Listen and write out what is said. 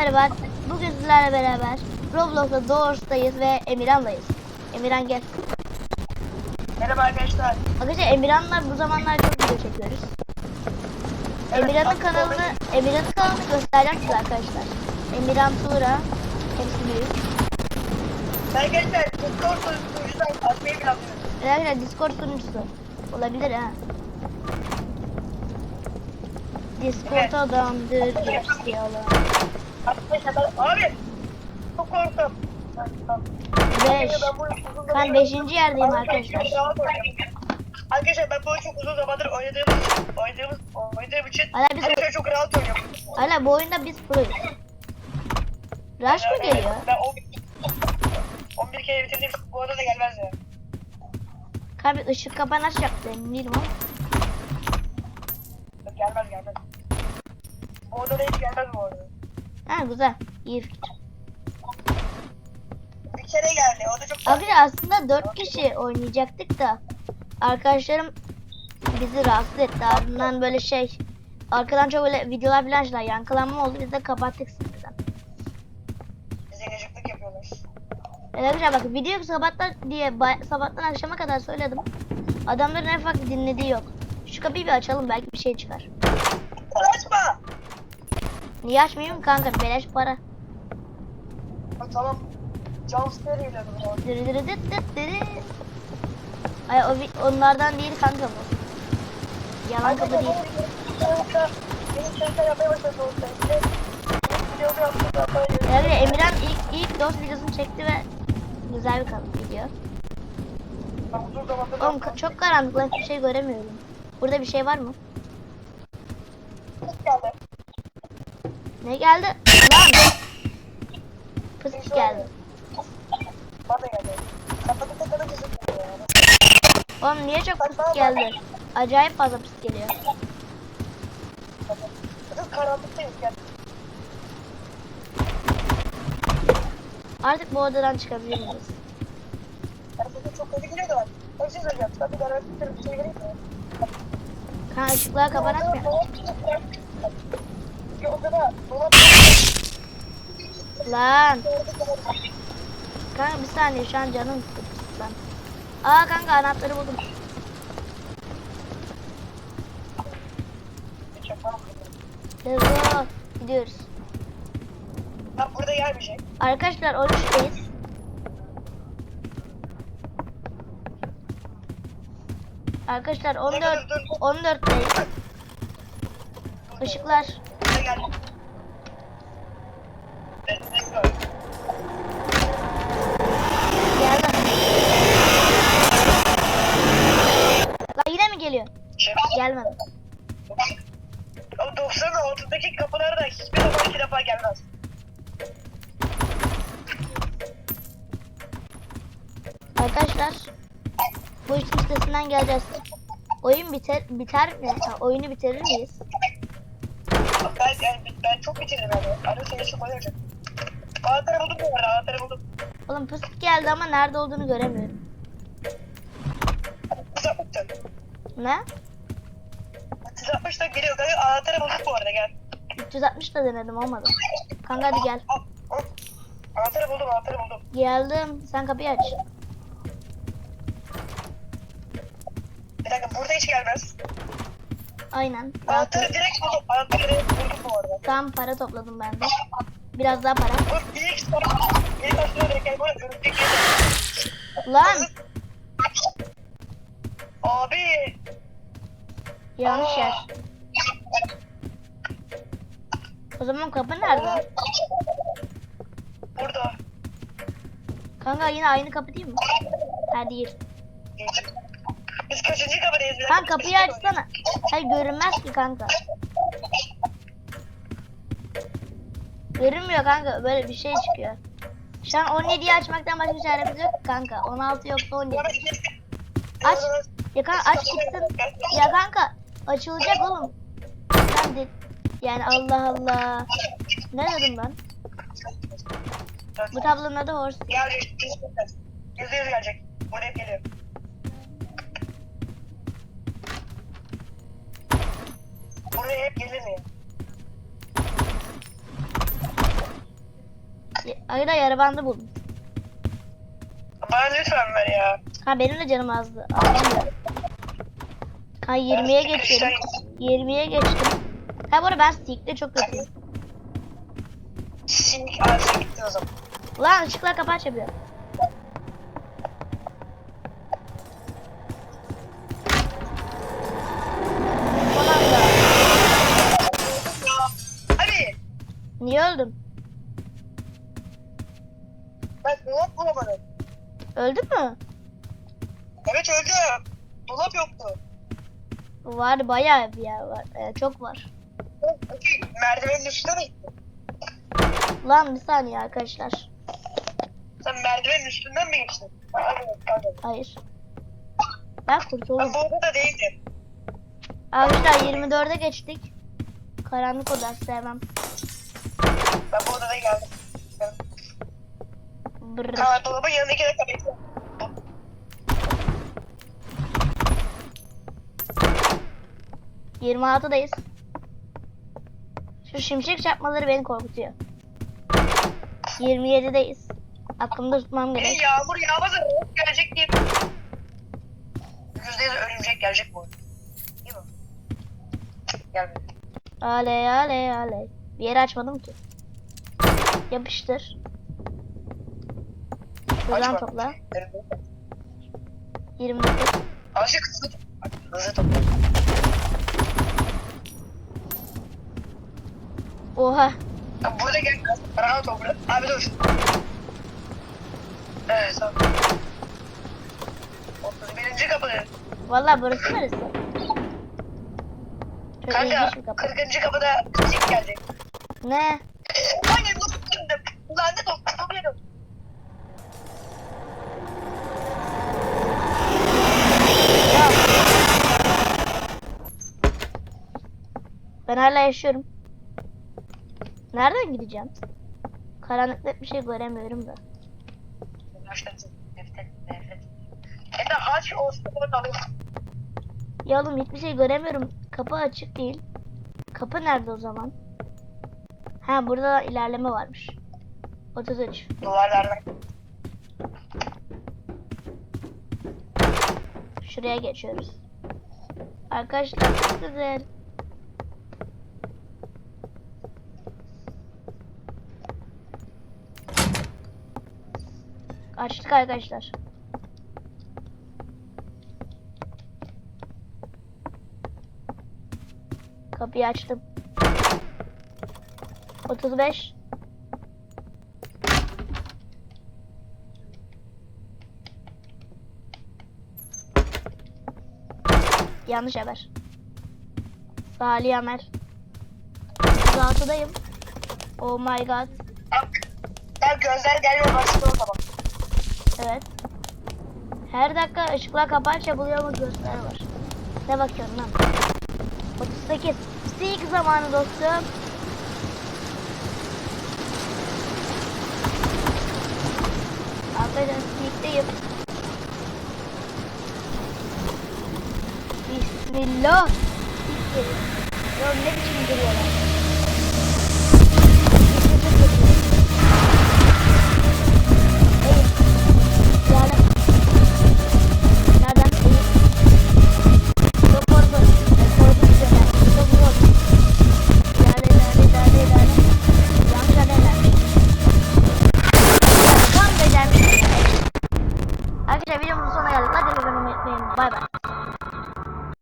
merhaba. Bugün sizlerle beraber Roblox'ta Doors'tayız ve Emirhan'dayız. Emirhan gel. Merhaba arkadaşlar. Arkadaşlar Emirhan'la bu zamanlar çok video çekiyoruz. Evet, Emirhan'ın kanalını, Emirhan'ın kanalını göstereceğim size arkadaşlar. Emirhan Tuğra. Hepsi büyük. Arkadaşlar Discord sunucudan atmayı planlıyorum. Arkadaşlar Discord sunucusu. Olabilir ha. Discord adamdır. Hepsi yalan. Abi! Çok korktum. Beş. Ben 5. yerdeyim arkadaşlar. Arkadaşlar ben bu çok uzun zamandır oynadığım oynadığımız, oynadığım için Hala biz- arkadaşlar çok rahat oynuyorum. Hala bu oyunda biz proyuz. Rush mı geliyor? Ben 11, 11 kere bitirdim. Bu arada da gelmez ya. Kanka ışık kapan aç yaptı emin değilim ama. Gelmez gelmez. Bu odada hiç gelmez bu arada. Ha güzel. İyi fikir. Bir kere geldi. O da çok Arkadaşlar aslında 4 kişi oynayacaktık da arkadaşlarım bizi rahatsız etti. Ardından böyle şey arkadan çok böyle videolar falan yankılanma oldu. Biz de kapattık sinirden. bize gıcıklık yapıyorlar. Evet bak video sabahtan diye sabahtan akşama kadar söyledim. Adamların en ufak dinlediği yok. Şu kapıyı bir açalım belki bir şey çıkar. Açma! Niye açmayayım kanka beleş para. Ha, tamam. Jumpscare geliyordu bu. Dırı dırı dıt dıt dırı. Ay o onlardan değil kanka bu. Yalan kapı değil. Yani Emirhan ilk, ilk dost videosunu çekti ve güzel bir kanal video. Oğlum çok karanlık lan hiçbir şey göremiyorum. Burada bir şey var mı? Geldi. Ne geldi? Lan! Fıstık geldi. Oğlum niye çok fıstık geldi? Acayip fazla fıstık geliyor. Karanlıktayız gel. Artık bu odadan çıkabilir miyiz? Çok kötü geliyor da var. Şey söyleyeceğim. Ben bir garanti bir şey vereyim mi? Kanka ışıkları kapan açmıyor. Lan! Kanka bir saniye şu an canım sıkıldı lan. Aa kanka anahtarı buldum. Hızlı gidiyoruz. Ha burada gelmeyecek. Arkadaşlar 13'teyiz. Arkadaşlar 14 14'teyiz. Işıklar. Burada geldi. Evet, let's go. Geldi. Lan yine mi geliyor? Gelmedi. o 90'ın altındaki kapılar da hiçbir zaman iki defa gelmez. Arkadaşlar bu işin üstesinden geleceğiz. Oyun biter biter mi? Ha, oyunu bitirir miyiz? Ben, ben, ben çok bitirdim yani. Arada seni çok oynayacak. Anahtarı buldum bu arada, anahtarı buldum. Oğlum fıstık geldi ama nerede olduğunu göremiyorum. Baktın. Ne? 360'dan geliyor. Kanka anahtarı bulduk bu arada gel. 360 da denedim olmadı. Kanka hadi gel. Anahtarı buldum, anahtarı buldum. Geldim. Sen kapıyı aç. Bir dakika burada hiç gelmez. Aynen. Anahtarı direkt buldum. Anahtarı direkt buldum bu arada. Tam para topladım ben de. Biraz daha para. Bu ilk sonra başta direkt gel. Burada örümcek. Lan! Abi. Yanlış yer. O zaman kapı nerede? Burada. Kanka yine aynı kapı değil mi? Ha değil. Biz kaçıncı kapıdayız? Bir Kanka kapıyı açsana. Hayır görünmez ki kanka. Görünmüyor kanka böyle bir şey çıkıyor. Şu an 17'yi açmaktan başka çaremiz yok kanka. 16 yoksa 17. kapıdayız? Aç. Ya kanka aç çıksın. Ya kanka açılacak oğlum. Ben de yani Allah Allah. Ne dedim ben? Bu tablonun adı horse. Gelecek. Yüzde yüz gelecek. Ayda yarı bandı buldum. Bana lütfen ver ya. Ha benim de canım azdı. Ha 20'ye Ben geçiyorum. sıkıştayım. 20'ye geçtim. Ha bu arada ben Steak'te çok kötüyüm. Sink ağaca gitti o zaman. Lan ışıklar kapaç yapıyor. Bulamadım. Öldün mü? Evet öldüm. Dolap yoktu. Var bayağı bir yer var. Ee, çok var. Merdivenin üstüne mi gittin? Lan bir saniye arkadaşlar. Sen merdivenin üstünden mi hadi. Hayır. Ben Ben kurtuldum. bu odada değildim. Arkadaşlar 24'e geçtik. Karanlık oda sevmem. Ben bu odada geldim. Brr. Dolabın yanındaki de. Brr. 26'dayız. Şu şimşek çarpmaları beni korkutuyor. 27'deyiz. Aklımda tutmam gerek. yağmur yağmaz rock gelecek diye. Yüzde yüz örümcek gelecek bu. Değil mi? Gelmedi. Aley aley aley. Bir yeri açmadım ki. Yapıştır. Şuradan Açma. topla. Örümcek. 29. Azıcık hızlı Hızlı topla. Oha. Ya burada gel. Rahat ol burada. Abi dur. Evet tamam. 31. kapı. Vallahi burası neresi? Kanka ilginç bir kapı. 40. kapıda çift gelecek. Ne? Ben hala yaşıyorum. Nereden gideceğim? Karanlıkta bir şey göremiyorum da. De haç olsun. Ya oğlum hiçbir şey göremiyorum. Kapı açık değil. Kapı nerede o zaman? Ha burada ilerleme varmış. 33. Duvarlardan. Şuraya geçiyoruz. Arkadaşlar çok güzel. Açtık arkadaşlar. Kapıyı açtım. 35 Yanlış haber. Salih Amer. 36'dayım. Oh my god. Ya gözler gelmeye başladı o zaman. Evet. Her dakika ışıklar kapanç yapılıyor mu göster var. Ne bakıyorsun lan? 38. Sneak zamanı dostum. Arkadaşlar sneak'teyim. Bismillah. Sneak geliyor. Ya ne biçim duruyorlar.